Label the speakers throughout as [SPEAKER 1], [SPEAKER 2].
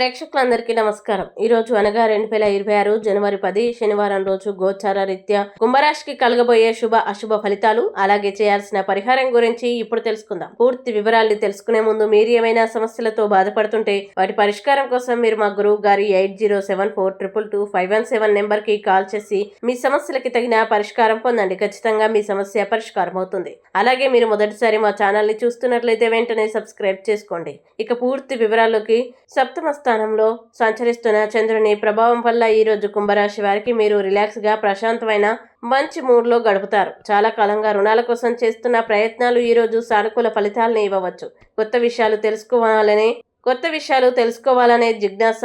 [SPEAKER 1] ప్రేక్షకులందరికీ నమస్కారం. ఈ రోజు అనగా రెండు వేల ఇరవై ఆరు జనవరి పది శనివారం రోజు గోచార రీత్యా కుంభరాశికి కలగబోయే శుభ అశుభ ఫలితాలు అలాగే చేయాల్సిన పరిహారం గురించి ఇప్పుడు తెలుసుకుందాం. పూర్తి వివరాల్ని తెలుసుకునే ముందు మీరు ఏమైనా సమస్యలతో బాధపడుతుంటే వాటి పరిష్కారం కోసం మీరు మా గురువు గారి eight zero seven four triple two five one seven నెంబర్కి కాల్ చేసి మీ సమస్యలకి తగిన పరిష్కారం పొందండి. ఖచ్చితంగా మీ సమస్య పరిష్కారం అవుతుంది. అలాగే మీరు మొదటిసారి మా ఛానల్ని చూస్తున్నట్లయితే వెంటనే సబ్స్క్రైబ్ చేసుకోండి. ఇక పూర్తి వివరాల్లోకి సప్తమ స్థానంలో సంచరిస్తున్న చంద్రుని ప్రభావం వల్ల ఈ రోజు కుంభరాశి వారికి మీరు రిలాక్స్గా ప్రశాంతమైన మంచి మూడ్లో గడుపుతారు. చాలా కాలంగా రుణాల కోసం చేస్తున్న ప్రయత్నాలు ఈ రోజు సానుకూల ఫలితాలను ఇవ్వవచ్చు. కొత్త విషయాలు తెలుసుకోవాలనే కొత్త విషయాలు తెలుసుకోవాలనే జిజ్ఞాస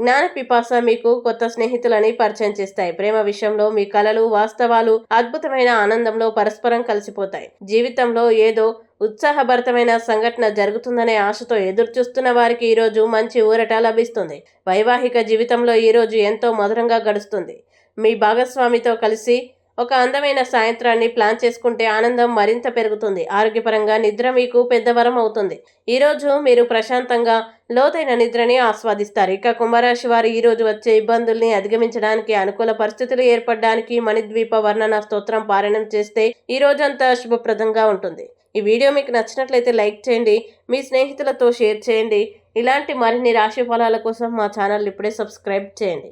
[SPEAKER 1] జ్ఞాన పిపాస మీకు కొత్త స్నేహితులని పరిచయం చేస్తాయి. ప్రేమ విషయంలో మీ కళలు వాస్తవాలు అద్భుతమైన ఆనందంలో పరస్పరం కలిసిపోతాయి. జీవితంలో ఏదో ఉత్సాహభరితమైన సంఘటన జరుగుతుందనే ఆశతో ఎదురుచూస్తున్న వారికి ఈరోజు మంచి ఊరట లభిస్తుంది. వైవాహిక జీవితంలో ఈరోజు ఎంతో మధురంగా గడుస్తుంది. మీ భాగస్వామితో కలిసి ఒక అందమైన సాయంత్రాన్ని ప్లాన్ చేసుకుంటే ఆనందం మరింత పెరుగుతుంది. ఆరోగ్యపరంగా నిద్ర మీకు పెద్దవరం అవుతుంది. ఈరోజు మీరు ప్రశాంతంగా లోతైన నిద్రని ఆస్వాదిస్తారు. ఇక కుంభరాశి వారు ఈరోజు వచ్చే ఇబ్బందుల్ని అధిగమించడానికి అనుకూల పరిస్థితులు ఏర్పడడానికి మణిద్వీప వర్ణన స్తోత్రం పారాయణం చేస్తే ఈ రోజంతా శుభప్రదంగా ఉంటుంది. ఈ వీడియో మీకు నచ్చినట్లయితే లైక్ చేయండి మీ స్నేహితులతో షేర్ చేయండి. ఇలాంటి మరిన్ని రాశి ఫలాల కోసం మా ఛానల్ ఇప్పుడే సబ్స్క్రైబ్ చేయండి.